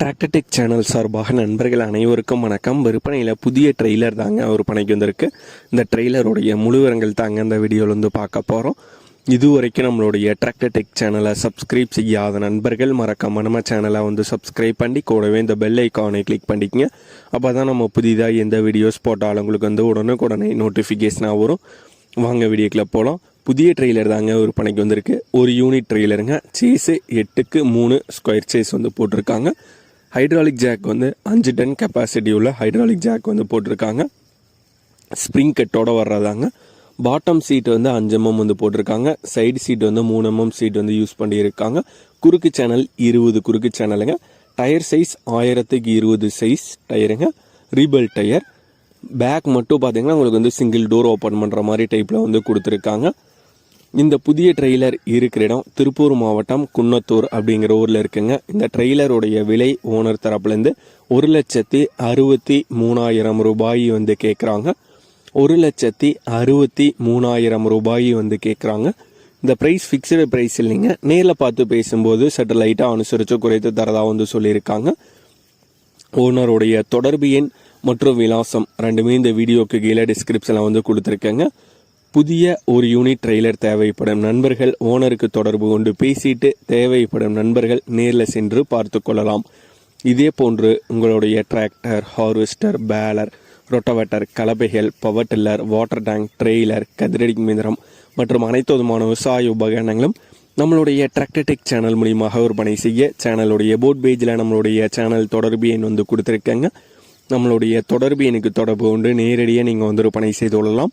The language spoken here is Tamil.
டிராக்டர்டெக் சேனல் சார்பாக நண்பர்கள் அனைவருக்கும் வணக்கம். விற்பனையில் புதிய ட்ரெய்லர் தாங்க விற்பனைக்கு வந்திருக்கு. இந்த ட்ரெய்லருடைய முழுவரங்கள் தாங்க இந்த வீடியோவில் வந்து பார்க்க போகிறோம் இதுவரைக்கும் நம்மளுடைய டிராக்டர்டெக் சேனலை சப்ஸ்கிரைப் செய்யாத நண்பர்கள் மறக்காம நம்ம சேனலை வந்து சப்ஸ்கிரைப் பண்ணி கூடவே இந்த பெல் ஐக்கானை கிளிக் பண்ணிக்கங்க. அப்போ தான் நம்ம புதிதாக எந்த வீடியோஸ் போட்டாலும் உங்களுக்கு வந்து உடனுக்குடனே நோட்டிஃபிகேஷனாக வரும். வாங்க வீடியோக்கில் போகலாம் புதிய ட்ரெய்லர் தாங்க விற்பனைக்கு வந்திருக்கு. ஒரு யூனிட் ட்ரெய்லருங்க சேஸு எட்டுக்கு மூணு ஸ்கொயர் சேஸ் வந்து போட்டிருக்காங்க. ஹைட்ராலிக் ஜாக் வந்து அஞ்சு டன் கெப்பாசிட்டி உள்ள ஹைட்ராலிக் ஜாக் வந்து போட்டிருக்காங்க. ஸ்ப்ரிங் கட்டோடு வர்றதாங்க. பாட்டம் சீட் வந்து அஞ்சு எம்எம் வந்து போட்டிருக்காங்க. சைடு சீட் வந்து மூணு எம்எம் சீட் வந்து யூஸ் பண்ணியிருக்காங்க. குறுக்கு சேனல் இருபது குறுக்கு சேனலுங்க டயர் சைஸ் ஆயிரத்துக்கு இருபது சைஸ் டயருங்க ரீபல் டயர் பேக் மட்டும் பார்த்தீங்கன்னா உங்களுக்கு வந்து சிங்கிள் டோர் ஓப்பன் பண்ணுற மாதிரி டைப்பில் வந்து கொடுத்துருக்காங்க. இந்த புதிய ட்ரெய்லர் இருக்கிற இடம் திருப்பூர் மாவட்டம் குன்னத்தூர் அப்படிங்கிற ஊரில் இருக்குங்க. இந்த ட்ரெய்லருடைய விலை ஓனர் தரப்புலேருந்து ஒரு லட்சத்தி அறுபத்தி மூணாயிரம் ரூபாய் வந்து கேட்குறாங்க ஒரு லட்சத்தி அறுபத்தி மூணாயிரம் ரூபாய் வந்து கேட்குறாங்க இந்த ப்ரைஸ் ஃபிக்ஸ்டு ப்ரைஸ் இல்லைங்க. நேரில் பார்த்து பேசும்போது சற்று லைட்டாக அனுசரித்து குறைத்து தரதாக வந்து சொல்லியிருக்காங்க. ஓனருடைய தொடர்பு எண் மற்றும் விலாசம் ரெண்டுமே இந்த வீடியோக்கு கீழே டிஸ்கிரிப்ஷனில் வந்து கொடுத்துருக்கேங்க. புதிய ஒரு யூனிட் ட்ரெய்லர் தேவைப்படும் நண்பர்கள் ஓனருக்கு தொடர்பு கொண்டு பேசிட்டு தேவைப்படும் நண்பர்கள் நேரில் சென்று பார்த்து கொள்ளலாம். இதே போன்று உங்களுடைய tractor harvester baler rotavator கலப்பைகள் power tiller water tank trailer கதிரடி மிந்திரம் மற்றும் அனைத்து விதமான விவசாய உபகரணங்களும் நம்மளுடைய டிராக்டர்டெக் சேனல் மூலியமாக விற்பனை செய்ய சேனலுடைய போட் பேஜில் நம்மளுடைய சேனல் தொடர்பு எண் வந்து கொடுத்துருக்கேங்க. நம்மளுடைய தொடர்பு எனக்கு தொடர்பு கொண்டு நேரடியாக நீங்கள் வந்து விற்பனை செய்து கொள்ளலாம்.